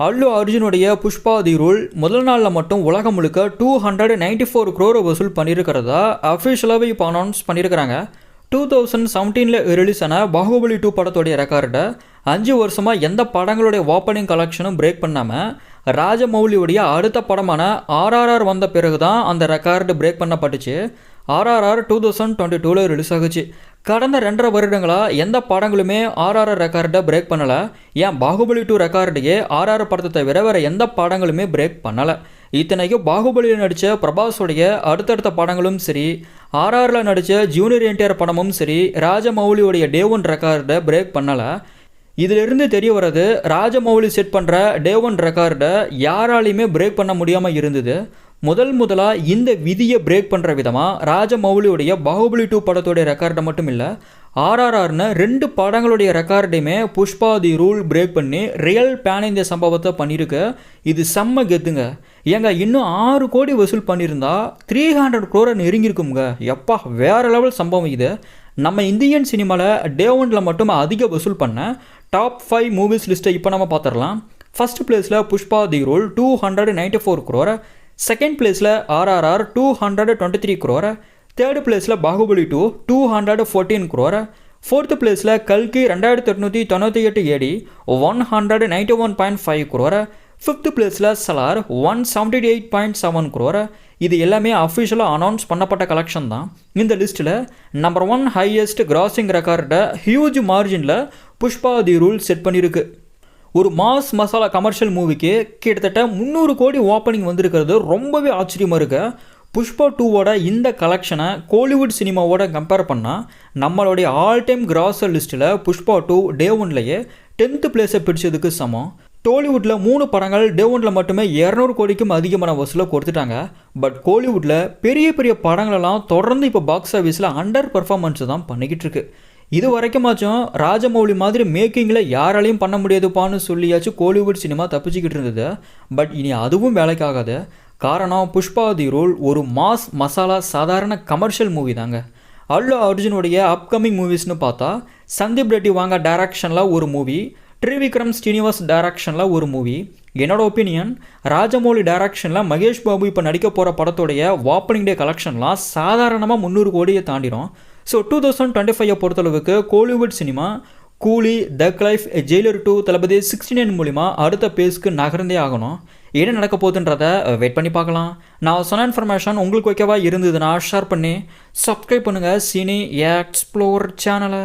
Allu அர்ஜுனுடைய Pushpa the rule முதல் நாளில் மட்டும் உலகம் முழுக்க டூ ஹண்ட்ரட் நைன்டி ஃபோர் குரோரை வசூல் பண்ணியிருக்கிறதா அஃபிஷியலாகவே இப்போ அனௌன்ஸ் பண்ணியிருக்கிறாங்க டூ தௌசண்ட் செவன்டீனில் ரிலீஸ் ஆன பாகுபலி டூ படத்துடைய ரெக்கார்டை அஞ்சு வருஷமாக எந்த படங்களுடைய ஓப்பனிங் கலெக்ஷனும் பிரேக் பண்ணாமல் ராஜமௌலியுடைய அடுத்த படமான ஆர்ஆர்ஆர் வந்த பிறகு தான் அந்த ரெக்கார்டு பிரேக் பண்ணப்பட்டுச்சு. ஆர்ஆர்ஆர் டூ தௌசண்ட் டுவெண்ட்டி டூவில் ரிலீஸ் ஆகுச்சு. கடந்த ரெண்டரை வருடங்களாக எந்த படங்களுமே ஆர்ஆர்ஆர் ரெக்கார்டை பிரேக் பண்ணலை. ஏன் பாகுபலி டூ ரெக்கார்டையே ஆர்ஆர் படத்தை தவிர வேறு எந்த படங்களுமே பிரேக் பண்ணலை. இத்தனைக்கும் பாகுபலியில் நடித்த பிரபாஸுடைய அடுத்தடுத்த படங்களும் சரி ஆர்ஆரில் நடித்த ஜூனியர் என்டிஆர் படமும் சரி ராஜமௌலியுடைய டே ஒன் ரெக்கார்டை பிரேக் பண்ணலை. இதிலிருந்து தெரிய வர்றது ராஜமௌலி செட் பண்ணுற டே ஒன் ரெக்கார்டை யாராலையுமே பிரேக் பண்ண முடியாமல் இருந்தது. முதல் முதலாக இந்த விதியை பிரேக் பண்ணுற விதமாக ராஜமௌலியுடைய பாகுபலி டூ படத்தோடைய ரெக்கார்டை மட்டும் இல்லை ஆர்ஆர்ஆர்னு ரெண்டு படங்களுடைய ரெக்கார்டையுமே புஷ்பா தி ரூல் பிரேக் பண்ணி ரியல் பேன் இந்திய சம்பவத்தை பண்ணியிருக்கு. இது செம்ம கெத்துங்க. ஏங்க இன்னும் ஆறு கோடி வசூல் பண்ணியிருந்தா த்ரீ ஹண்ட்ரட் க்ரோரை நெருங்கியிருக்குங்க எப்பா வேறு லெவல் சம்பவம் இது. நம்ம இந்தியன் சினிமாவில் டே ஒனில் மட்டும் அதிக வசூல் பண்ண டாப் ஃபைவ் மூவிஸ் லிஸ்ட்டை இப்போ நம்ம பார்த்துடலாம் ஃபர்ஸ்ட் பிளேஸில் Pushpa the rule two hundred ninety four க்ரோரை second பிளேஸில் RRR two hundred twenty three crore third பிளேஸில் Baahubali two two hundred fourteen crore fourth பிளேஸில் கல்கி ரெண்டாயிரத்தி எட்நூற்றி தொண்ணூற்றி எட்டு AD one hundred ninety one point five crore fifth பிளேஸில் Salaar one seventy eight point seven crore இது எல்லாமே அஃபிஷியலாக அனௌன்ஸ் பண்ணப்பட்ட கலெக்ஷன் தான். இந்த லிஸ்ட்டில் நம்பர் ஒன் ஹையஸ்ட் கிராசிங் ரெக்கார்டை ஹியூஜ் மார்ஜினில் புஷ்பா தி ரூல் செட் பண்ணியிருக்கு ஒரு மாஸ் மசாலா கமர்ஷியல் மூவிக்கு கிட்டத்தட்ட முந்நூறு கோடி ஓப்பனிங் வந்திருக்கிறது. ரொம்பவே ஆச்சரியமாக இருக்கு. புஷ்பா டூவோட இந்த கலெக்ஷனை கோலிவுட் சினிமாவோட கம்பேர் பண்ணால் நம்மளுடைய ஆல் டைம் கிராசர் லிஸ்ட்டில் புஷ்பா டூ டே ஒன்லேயே டென்த்து பிளேஸை பிடிச்சதுக்கு சமம். டோலிவுட்டில் மூணு படங்கள் டே ஒனில் மட்டுமே இரநூறு கோடிக்கும் அதிகமான வசூலை கொடுத்துட்டாங்க. பட் கோலிவுட்டில் பெரிய பெரிய படங்களெல்லாம் தொடர்ந்து இப்போ பாக்ஸ் ஆஃபீஸில் அண்டர் பர்ஃபார்மன்ஸ் தான் பண்ணிக்கிட்டு இருக்கு. இது வரைக்குமாச்சும் ராஜமௌலி மாதிரி மேக்கிங்கில் யாராலையும் பண்ண முடியாதுப்பான்னு சொல்லியாச்சும் கோலிவுட் சினிமா தப்பிச்சுக்கிட்டு இருந்தது. பட் இனி அதுவும் வேலைக்காகாது. காரணம் புஷ்பா தி ரூல் ஒரு மாஸ் மசாலா சாதாரண கமர்ஷியல் மூவி தாங்க. அல்லு அர்ஜுனுடைய அப்கமிங் மூவிஸ்னு பார்த்தா சந்தீப் ரெட்டி வாங்க டைரக்ஷனில் ஒரு மூவி ட்ரிவிக்ரம் ஸ்ரீனிவாஸ் டைரக்ஷனில் ஒரு மூவி என்னோட ஒப்பீனியன் ராஜமௌலி டைரக்ஷனில் மகேஷ் பாபு இப்போ நடிக்க போகிற படத்துடைய ஓப்பனிங் டே கலெக்ஷன்லாம் சாதாரணமாக முந்நூறு கோடியை தாண்டிடும் so two thousand twenty five பொறுத்தளவுக்கு Kollywood cinema Coolie Thug Life Jailer two Thalapathy sixty nine மூலிமா அடுத்த பேஸ்க்கு நகர்ந்தே ஆகணும். என்ன நடக்க போகுதுன்றத வெயிட் பண்ணி பார்க்கலாம். நான் சொன்ன இன்ஃபர்மேஷன் உங்களுக்கு ஓகேவா இருந்ததுன்னா ஷேர் பண்ணி சப்ஸ்கிரைப் பண்ணுங்கள் சினி எக்ஸ்ப்ளோர் சேனலை